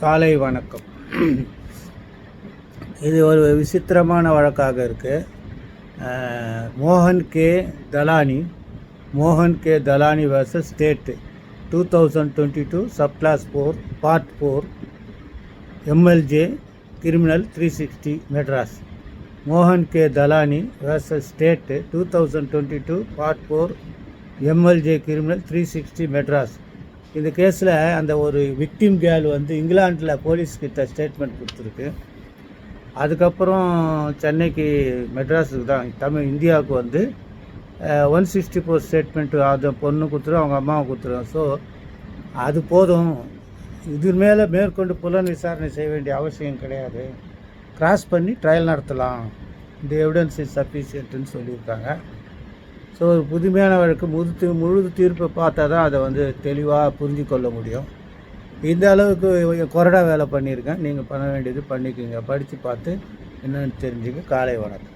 காலை வணக்கம். இது ஒரு விசித்திரமான வழக்காக இருக்குது மோகன் கே தலானி மோகன் K தலானி versus state two thousand twenty two sub clause four part four MLJ criminal three sixty Madras மோகன் K தலானி versus state two thousand twenty two part four MLJ criminal three sixty Madras இந்த கேஸில் அந்த ஒரு விக்டிம் கேர்ள் வந்து இங்கிலாண்டில் போலீஸ்கிட்ட statement கொடுத்துருக்கு. அதுக்கப்புறம் சென்னைக்கு மெட்ராஸுக்கு தான் தமிழ் இந்தியாவுக்கு வந்து ஒன் சிக்ஸ்டி ஃபோர் ஸ்டேட்மெண்ட்டு அது பொண்ணு கொடுத்துரும் அவங்க அம்மாவை கொடுத்துரும். ஸோ அது போதும். இது மேலே மேற்கொண்டு புலன் விசாரணை செய்ய வேண்டிய அவசியம் கிடையாது. கிராஸ் பண்ணி ட்ரையல் நடத்தலாம். இந்த எவிடன்ஸ் இஸ் சஃபிஷியன்ட்டுன்னு சொல்லியிருக்காங்க. ஸோ ஒரு புதுமையான வழக்கு முழு முழுது முழு தீர்ப்பை பார்த்தா தான் அதை வந்து தெளிவாக புரிஞ்சு கொள்ள முடியும். இந்த அளவுக்கு கொரடா வேலை பண்ணியிருக்கேன். நீங்கள் பண்ண வேண்டியது பண்ணிக்கோங்க. படித்து பார்த்து என்னென்னு தெரிஞ்சுக்க. காலை வணக்கம்.